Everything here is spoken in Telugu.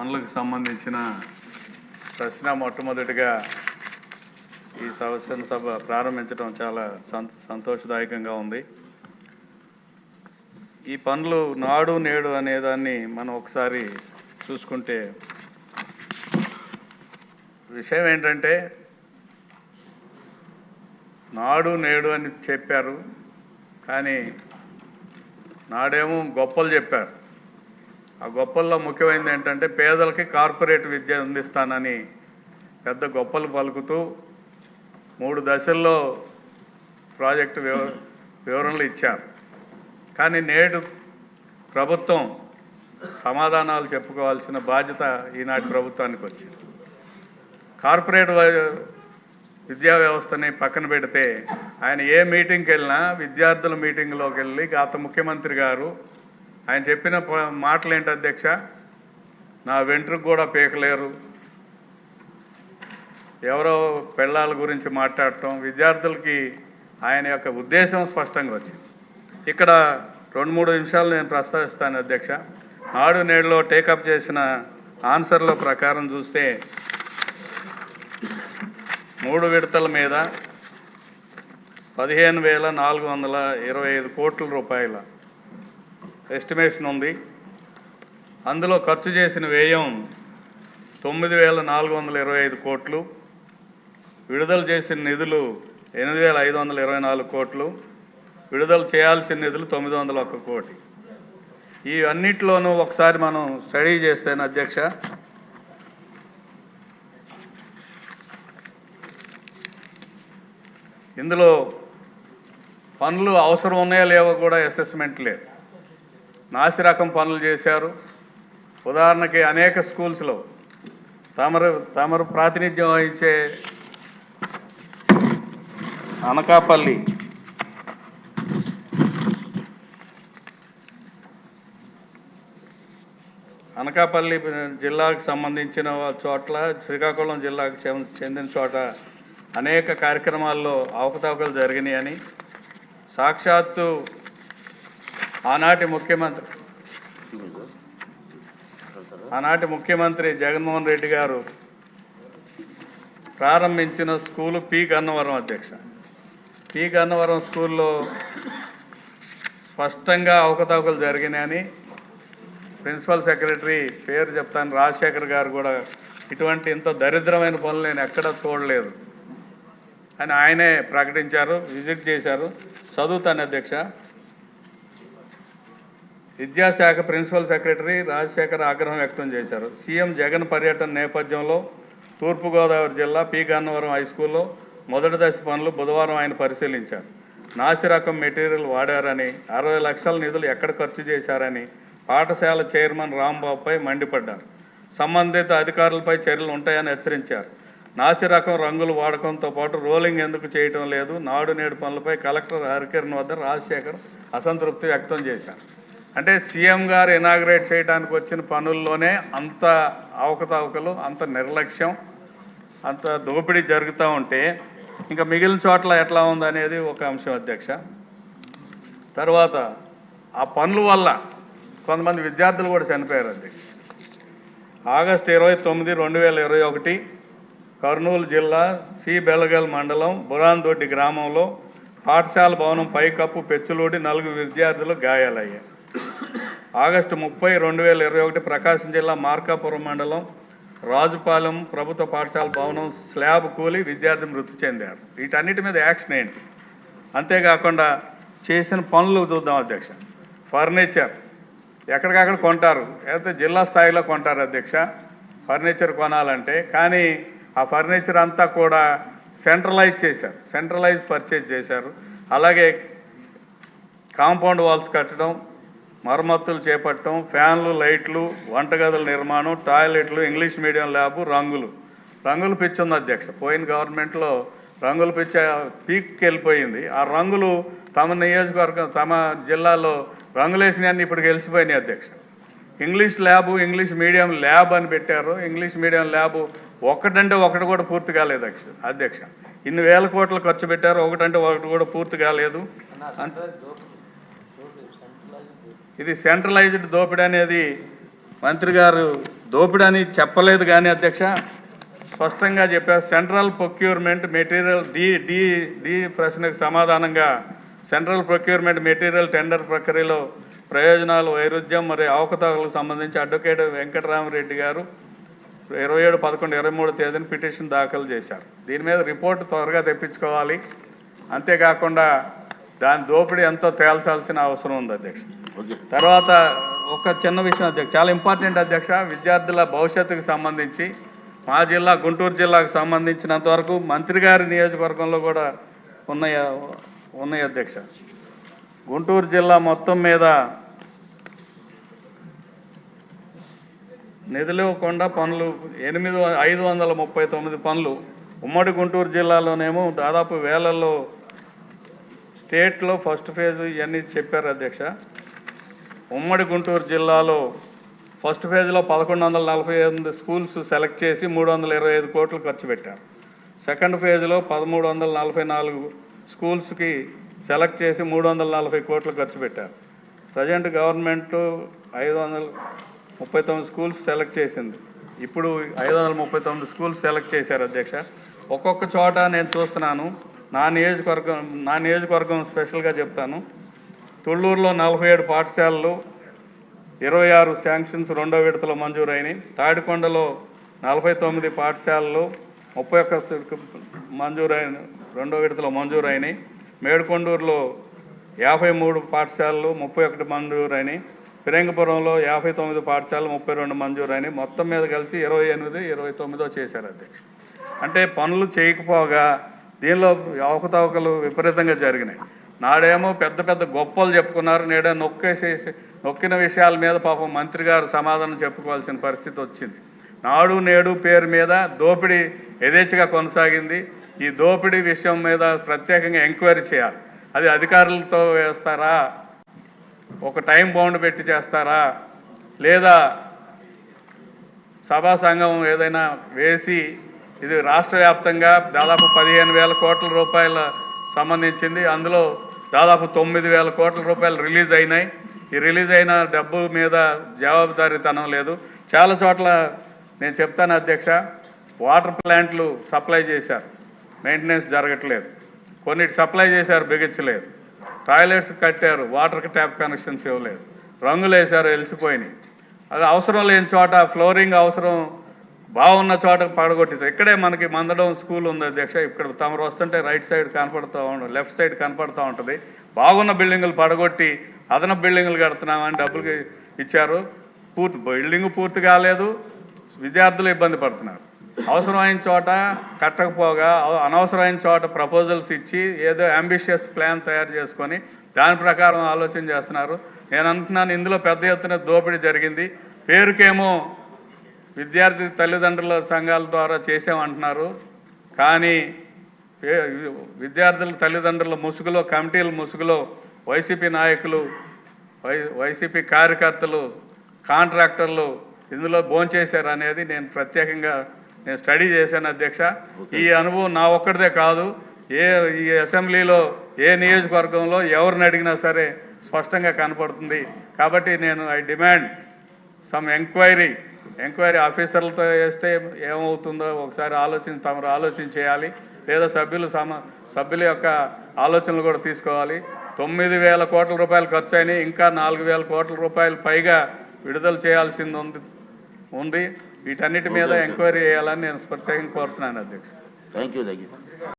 పనులకు సంబంధించిన ప్రశ్న మొట్టమొదటిగా ఈ శాసన సభ ప్రారంభించడం చాలా సంతోషదాయకంగా ఉంది. ఈ పనులు నాడు నేడు అనేదాన్ని మనం ఒకసారి చూసుకుంటే విషయం ఏంటంటే నాడు నేడు అని చెప్పారు కానీ నాడేమో గొప్పలు చెప్పారు. ఆ గొప్పల్లో ముఖ్యమైనది ఏంటంటే పేదలకి కార్పొరేట్ విద్య అందిస్తానని పెద్ద గొప్పలు పలుకుతూ మూడు దశల్లో ప్రాజెక్టు వివ వివరణలు ఇచ్చారు. కానీ నేడు ప్రభుత్వం సమాధానాలు చెప్పుకోవాల్సిన బాధ్యత ఈనాటి ప్రభుత్వానికి వచ్చింది. కార్పొరేట్ విద్యా వ్యవస్థని పక్కన పెడితే ఆయన ఏ మీటింగ్కి వెళ్ళినా విద్యార్థుల మీటింగ్లోకి వెళ్ళి గత ముఖ్యమంత్రి గారు ఆయన చెప్పిన ప- మాటలు ఏంటి అధ్యక్ష? నా వెంట్రుకు కూడా పీకలేరు. ఎవరో పెళ్ళాల గురించి మాట్లాడటం విద్యార్థులకి ఆయన యొక్క ఉద్దేశం స్పష్టంగా వచ్చింది. ఇక్కడ రెండు మూడు నిమిషాలు నేను ప్రస్తావిస్తాను అధ్యక్ష. నాడు నేడులో టేకప్ చేసిన ఆన్సర్ల ప్రకారం చూస్తే మూడు విడతల మీద పదిహేను వేల నాలుగు వందల ఇరవై ఐదు కోట్ల రూపాయల ఎస్టిమేషన్ ఉంది. అందులో ఖర్చు చేసిన వ్యయం తొమ్మిది వేల నాలుగు వందల ఇరవై ఐదు కోట్లు. విడుదల చేసిన నిధులు ఎనిమిది వేల ఐదు వందల ఇరవై నాలుగు కోట్లు. విడుదల చేయాల్సిన నిధులు తొమ్మిది వందల ఒక్క కోటి. ఈ అన్నిటిలోనూ ఒకసారి మనం స్టడీ చేస్తాను అధ్యక్ష. ఇందులో పనులు అవసరం ఉన్నాయా లేవో కూడా అసెస్మెంట్ లేదు. నాసి రకం పనులు చేశారు. ఉదాహరణకి అనేక స్కూల్స్లో తమరు తమరు ప్రాతినిధ్యం వహించే అనకాపల్లి అనకాపల్లి జిల్లాకు సంబంధించిన చోట్ల శ్రీకాకుళం జిల్లాకు చెందిన చోట అనేక కార్యక్రమాల్లో అవకతవకలు జరిగినాయని సాక్షాత్తు ఆనాటి ముఖ్యమంత్రి. ఆనాటి ముఖ్యమంత్రి జగన్మోహన్ రెడ్డి గారు ప్రారంభించిన స్కూలు పి గన్నవరం అధ్యక్ష. పి గన్నవరం స్కూల్లో స్పష్టంగా అవకతవకలు జరిగినాయని ప్రిన్సిపల్ సెక్రటరీ పేరు చెప్తాను రాజశేఖర్ గారు కూడా ఇటువంటి ఇంత దరిద్రమైన పనులు నేను ఎక్కడా చూడలేదు అని ఆయనే ప్రకటించారు విజిట్ చేశారు. చదువుతాను అధ్యక్ష. విద్యాశాఖ ప్రిన్సిపల్ సెక్రటరీ రాజశేఖర్ ఆగ్రహం వ్యక్తం చేశారు. సీఎం జగన్ పర్యటన నేపథ్యంలో తూర్పుగోదావరి జిల్లా పి. గన్నవరం హై స్కూల్లో మొదటి దశ పనులు బుధవారం ఆయన పరిశీలించారు. నాసిరకం మెటీరియల్ వాడారని అరవై లక్షల నిధులు ఎక్కడ ఖర్చు చేశారని పాఠశాల చైర్మన్ రాంబాబుపై మండిపడ్డారు. సంబంధిత అధికారులపై చర్యలు ఉంటాయని హెచ్చరించారు. నాసిరకం రంగులు వాడకంతో పాటు రోలింగ్ ఎందుకు చేయటం లేదు? నాడు నేడు పనులపై కలెక్టర్ హరికిరణ్ వద్ద రాజశేఖర్ అసంతృప్తి వ్యక్తం చేశారు. అంటే సీఎం గారు ఇనాగ్రేట్ చేయడానికి వచ్చిన పనుల్లోనే అంత అవకతవకలు అంత నిర్లక్ష్యం అంత దోపిడీ జరుగుతూ ఉంటే ఇంకా మిగిలిన చోట్ల ఎట్లా ఉందనేది ఒక అంశం అధ్యక్ష. తర్వాత ఆ పనుల వల్ల కొంతమంది విద్యార్థులు కూడా చనిపోయారు అధ్యక్ష. ఆగస్టు ఇరవై తొమ్మిది రెండు వేల ఇరవై ఒకటి కర్నూలు జిల్లా సి బెలగల్ మండలం బురాన్దొడ్డి గ్రామంలో పాఠశాల భవనం పైకప్పు పెచ్చులూడి నలుగురు విద్యార్థులు గాయాలయ్యాయి ఆగస్టు ముప్పై రెండు వేల ఇరవై ఒకటి ప్రకాశం జిల్లా మార్కాపురం మండలం రాజుపాలెం ప్రభుత్వ పాఠశాల భవనం స్లాబ్ కూలి విద్యార్థి మృతి చెందారు. వీటన్నిటి మీద యాక్షన్ ఏంటి? అంతేకాకుండా చేసిన పనులు చూద్దాం అధ్యక్ష. ఫర్నిచర్ ఎక్కడికక్కడ కొంటారు? లేకపోతే జిల్లా స్థాయిలో కొంటారు అధ్యక్ష. ఫర్నిచర్ కొనాలంటే. కానీ ఆ ఫర్నిచర్ అంతా కూడా సెంట్రలైజ్ చేశారు. సెంట్రలైజ్ పర్చేజ్ చేశారు. అలాగే కాంపౌండ్ వాల్స్ కట్టడం మరమ్మతులు చేపట్టడం ఫ్యాన్లు లైట్లు వంటగదుల నిర్మాణం టాయిలెట్లు ఇంగ్లీష్ మీడియం ల్యాబు రంగులు. రంగులు పిచ్చి ఉంది అధ్యక్ష. పోయిన గవర్నమెంట్లో రంగులు పిచ్చి పీక్కి వెళ్ళిపోయింది ఆ రంగులు తమ నియోజకవర్గం తమ జిల్లాలో రంగులేసినవన్నీ ఇప్పుడు గెలిచిపోయినాయి అధ్యక్ష. English lab English medium lab అని పెట్టారు. ఇంగ్లీష్ మీడియం ల్యాబు ఒకటంటే ఒకటి కూడా పూర్తి కాలేదు అధ్యక్ష. అధ్యక్ష. ఇన్ని వేల కోట్లు ఖర్చు పెట్టారు. ఒకటంటే ఒకటి కూడా పూర్తి కాలేదు. ఇది సెంట్రలైజ్డ్ దోపిడీ అనేది. మంత్రి గారు దోపిడీ అని చెప్పలేదు కానీ అధ్యక్ష స్పష్టంగా చెప్పారు. Central procurement material D D D ప్రశ్నకు సమాధానంగా సెంట్రల్ ప్రొక్యూర్మెంట్ మెటీరియల్ టెండర్ ప్రక్రియలో ప్రయోజనాలు వైరుధ్యం మరియు అవకతవకలకు సంబంధించి అడ్వకేట్ వెంకటరామరెడ్డి గారు ఇరవై ఏడు పదకొండు ఇరవై మూడు తేదీన పిటిషన్ దాఖలు చేశారు. దీని మీద రిపోర్ట్ త్వరగా తెప్పించుకోవాలి. అంతేకాకుండా దాని దోపిడీ ఎంతో తేల్చాల్సిన అవసరం ఉంది అధ్యక్ష. తర్వాత ఒక చిన్న విషయం అధ్యక్ష. చాలా ఇంపార్టెంట్ అధ్యక్ష. విద్యార్థుల భవిష్యత్తుకు సంబంధించి మా జిల్లా గుంటూరు జిల్లాకు సంబంధించినంత వరకు మంత్రి గారి నియోజకవర్గంలో కూడా ఉన్నాయి ఉన్నాయి అధ్యక్ష. గుంటూరు జిల్లా మొత్తం మీద నిధులు ఇవ్వకుండా పనులు ఎనిమిది ఐదు వందల ముప్పై తొమ్మిది పనులు ఉమ్మడి గుంటూరు జిల్లాలోనేమో దాదాపు వేలల్లో స్టేట్లో ఫస్ట్ ఫేజ్ ఇవన్నీ చెప్పారు అధ్యక్ష. ఉమ్మడి గుంటూరు జిల్లాలో ఫస్ట్ ఫేజ్లో పదకొండు వందల నలభై ఎనిమిది స్కూల్స్ సెలెక్ట్ చేసి మూడు వందల ఇరవై ఐదు కోట్లు ఖర్చు పెట్టారు. సెకండ్ ఫేజ్లో పదమూడు వందల నలభై నాలుగు స్కూల్స్కి సెలెక్ట్ చేసి మూడు వందల నలభై కోట్లు ఖర్చు పెట్టారు. ప్రజెంట్ గవర్నమెంట్ ఐదు వందల ముప్పై తొమ్మిది స్కూల్స్ సెలెక్ట్ చేసింది. ఇప్పుడు ఐదు వందల ముప్పై తొమ్మిది స్కూల్స్ సెలెక్ట్ చేశారు అధ్యక్ష. ఒక్కొక్క చోట నేను చూస్తున్నాను. నా నియోజకవర్గం నా నియోజకవర్గం స్పెషల్గా చెప్తాను. తుళ్ళూరులో నలభై ఏడు పాఠశాలలు ఇరవై ఆరు శాంక్షన్స్ రెండో విడతలో మంజూరైనవి తాడికొండలో నలభై తొమ్మిది పాఠశాలలు ముప్పై ఒక్క మంజూరైన రెండో విడతలో మంజూరైనవి మేడుకొండూరులో యాభై మూడు పాఠశాలలు ముప్పై ఒకటి మంజూరైనవి ఫిరంగపురంలో యాభై తొమ్మిది పాఠశాలలు ముప్పై రెండు మంజూరైనవి మొత్తం మీద కలిసి ఇరవై ఎనిమిది ఇరవై తొమ్మిదో చేశారు అధ్యక్ష అంటే పనులు చేయకపోగా దీనిలో అవకతవకలు విపరీతంగా జరిగినాయి. నాడేమో పెద్ద పెద్ద గొప్పలు చెప్పుకున్నారు. నేడే నొక్కేసేసి నొక్కిన విషయాల మీద పాపం మంత్రి గారు సమాధానం చెప్పుకోవాల్సిన పరిస్థితి వచ్చింది. నాడు నేడు పేరు మీద దోపిడీ యథేచ్ఛగా కొనసాగింది. ఈ దోపిడీ విషయం మీద ప్రత్యేకంగా ఎంక్వైరీ చేయాలి. అది అధికారులతో వేస్తారా? ఒక టైం బౌండ్ పెట్టి చేస్తారా? లేదా సభా సంఘం ఏదైనా వేసి ఇది రాష్ట్ర వ్యాప్తంగా దాదాపు పదిహేను వేల కోట్ల రూపాయల సంబంధించింది. అందులో దాదాపు తొమ్మిది వేల కోట్ల రూపాయలు రిలీజ్ అయినాయి. ఈ రిలీజ్ అయిన డబ్బు మీద జవాబుదారీతనం లేదు. చాలా చోట్ల నేను చెప్తాను అధ్యక్ష వాటర్ ప్లాంట్లు సప్లై చేశారు. మెయింటెనెన్స్ జరగట్లేదు. కొన్నిటి సప్లై చేశారు బిగించలేదు. టాయిలెట్స్ కట్టారు వాటర్ ట్యాప్ కనెక్షన్స్ ఇవ్వలేదు. రంగులు వేశారు వెలిసిపోయినాయి. అది అవసరం లేని చోట ఫ్లోరింగ్ అవసరం బాగున్న చోట పడగొట్టేసి ఇక్కడే మనకి మందడం స్కూల్ ఉంది అధ్యక్ష. ఇక్కడ తమరు వస్తుంటే రైట్ సైడ్ కనపడుతూ ఉండదు లెఫ్ట్ సైడ్ కనపడుతూ ఉంటుంది. బాగున్న బిల్డింగులు పడగొట్టి అదనపు బిల్డింగులు కడుతున్నామని డబ్బులు ఇచ్చారు. పూర్తి బిల్డింగ్ పూర్తి కాలేదు. విద్యార్థులు ఇబ్బంది పడుతున్నారు. అవసరమైన చోట కట్టకపోగా అవ- అనవసరమైన చోట ప్రపోజల్స్ ఇచ్చి ఏదో అంబిషియస్ ప్లాన్ తయారు చేసుకొని దాని ప్రకారం ఆలోచన చేస్తున్నారు. నేను అంటున్నాను ఇందులో పెద్ద ఎత్తున దోపిడీ జరిగింది. పేరుకేమో విద్యార్థి తల్లిదండ్రుల సంఘాల ద్వారా చేసామంటున్నారు కానీ విద్యార్థుల తల్లిదండ్రుల ముసుగులో కమిటీల ముసుగులో వైసీపీ నాయకులు వైసీపీ కార్యకర్తలు కాంట్రాక్టర్లు ఇందులో భోంచేశారు అనేది నేను ప్రత్యేకంగా నేను స్టడీ చేశాను అధ్యక్ష. ఈ అనుభవం నా ఒక్కడిదే కాదు. ఏ ఈ అసెంబ్లీలో ఏ నియోజకవర్గంలో ఎవరిని అడిగినా సరే స్పష్టంగా కనపడుతుంది. కాబట్టి నేను I demand some enquiry enquiry ఆఫీసర్లతో వేస్తే ఏమవుతుందో ఒకసారి ఆలోచన తమరు ఆలోచన చేయాలి. లేదా సభ్యులు సమ సభ్యుల యొక్క ఆలోచనలు కూడా తీసుకోవాలి. తొమ్మిది వేల కోట్ల రూపాయలు ఖర్చు అయినాయి. ఇంకా నాలుగు వేల కోట్ల రూపాయలు పైగా విడుదల చేయాల్సింది ఉంది. ఉంది. వీటన్నిటి మీద ఎంక్వైరీ చేయాలని నేను ప్రత్యేకంగా కోరుతున్నాను అధ్యక్ష. Thank you thank you